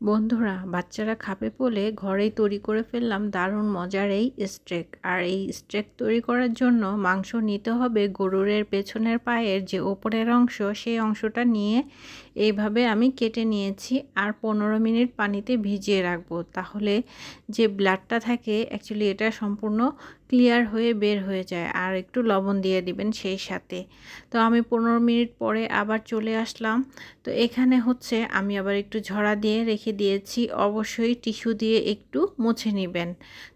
বন্ধুরা, বাচ্চারা খাবে বলে ঘরেই তৈরি করে ফেললাম দারুণ মজার এই স্ট্রেক আর এই স্ট্রেক তৈরি করার জন্য মাংস নিতে হবে গরুরের পেছনের পায়ের যে ওপরের অংশ, সেই অংশটা নিয়ে এইভাবে আমি কেটে নিয়েছি আর পনেরো মিনিট পানিতে ভিজিয়ে রাখব। তাহলে যে ব্লাডটা থাকে অ্যাকচুয়ালি এটা সম্পূর্ণ ক্লিয়ার হয়ে বের হয়ে যায় আর একটু লবণ দিয়ে দিবেন সেই সাথে। তো আমি পনেরো মিনিট পরে আবার চলে আসলাম। তো এখানে হচ্ছে আমি আবার একটু ঝরা দিয়ে রেখে দিয়েছি। অবশ্যই টিস্যু দিয়ে একটু মুছে নেবেন।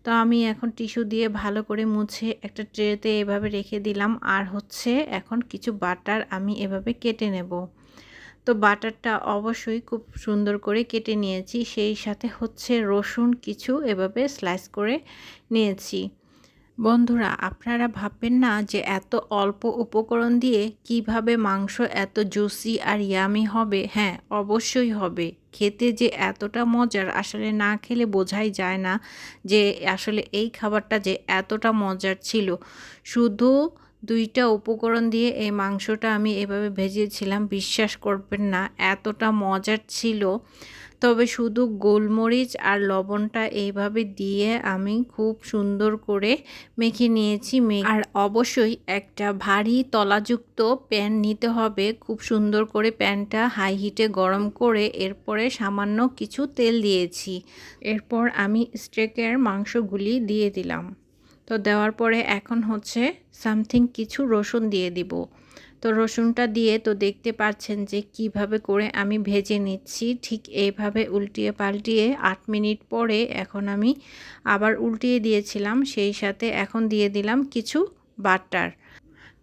তো আমি এখন টিস্যু দিয়ে ভালো করে মুছে একটা ট্রেতে এভাবে রেখে দিলাম। আর হচ্ছে এখন কিছু বাটার আমি এভাবে কেটে নেব। তো বাটারটা অবশ্যই খুব সুন্দর করে কেটে নিয়েছি। সেই সাথে হচ্ছে রসুন কিছু এভাবে স্লাইস করে নিয়েছি। বন্ধুরা, আপনারা ভাববেন না যে এত অল্প উপকরণ দিয়ে কীভাবে মাংস এত জুসি আর ইয়ামি হবে? হ্যাঁ অবশ্যই হবে। খেতে যে এতটা মজার আসলে না খেলে বোঝাই যায় না যে আসলে এই খাবারটা যে এতটা মজার ছিল। শুধু দুইটা উপকরণ দিয়ে এই মাংসটা আমি এভাবে ভেজেছিলাম, বিশ্বাস করবেন না, এতটা মজার ছিল। তবে শুধু গোলমরিচ আর লবণটা এইভাবে দিয়ে আমি খুব সুন্দর করে মেখে নিয়েছি। আর অবশ্যই একটা ভারী তলাযুক্ত প্যান নিতে হবে। খুব সুন্দর করে প্যানটা হাই হিটে গরম করে এরপরে সামান্য কিছু তেল দিয়েছি। এরপর আমি স্টেকের মাংসগুলি দিয়ে দিলাম। তো দেওয়ার পরে এখন হচ্ছে সামথিং কিছু রসুন দিয়ে দিব। তো রসুনটা দিয়ে তো দেখতে পাচ্ছেন যে কীভাবে করে আমি ভেজে নিচ্ছি, ঠিক এইভাবে উল্টিয়ে পাল্টিয়ে আট মিনিট পরে এখন আমি আবার উল্টিয়ে দিয়েছিলাম, সেই সাথে এখন দিয়ে দিলাম কিছু বাটার।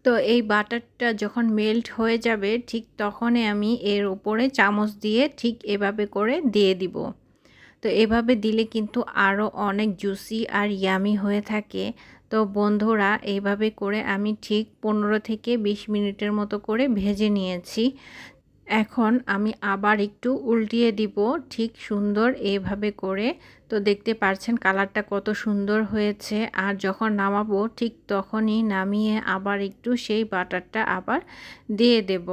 তো এই বাটারটা যখন মেল্ট হয়ে যাবে, ঠিক তখনই আমি এর উপরে চামচ দিয়ে ঠিক এভাবে করে দিয়ে দিব। তো এভাবে দিলে কিন্তু আরও অনেক জুসি আর ইয়ামি হয়ে থাকে। তো বন্ধুরা এইভাবে করে আমি ঠিক পনেরো থেকে বিশ মিনিটের মতো করে ভেজে নিয়েছি। এখন আমি আবার একটু উল্টিয়ে দিব ঠিক সুন্দর এইভাবে করে। তো দেখতে পাচ্ছেন কালারটা কত সুন্দর হয়েছে। আর যখন নামাবো ঠিক তখনই নামিয়ে আবার একটু সেই বাটারটা আবার দিয়ে দেব।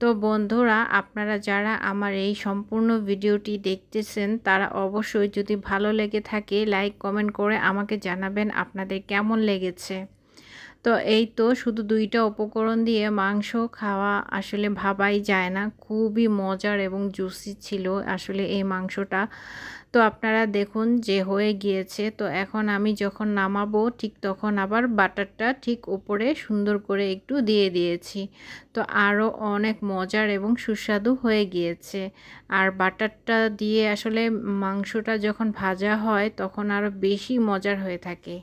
তো বন্ধুরা, আপনারা যারা আমার এই সম্পূর্ণ ভিডিওটি দেখতেছেন, তারা অবশ্যই যদি ভালো লেগে থাকে, লাইক, কমেন্ট করে আমাকে জানাবেন আপনাদের কেমন লেগেছে। তো এই তো শুধু দুইটা উপকরণ দিয়ে মাংস খাওয়া আসলে ভাবাই যায় না। খুবই মজার এবং জুসি ছিল আসলে এই মাংসটা। তো আপনারা দেখুন যে হয়ে গিয়েছে। তো এখন আমি যখন নামাবো ঠিক তখন আবার বাটারটা ঠিক উপরে সুন্দর করে একটু দিয়ে দিয়েছি। তো আরও অনেক মজার এবং সুস্বাদু হয়ে গিয়েছে। আর বাটারটা দিয়ে আসলে মাংসটা যখন ভাজা হয় তখন আরও বেশি মজার হয়ে থাকে।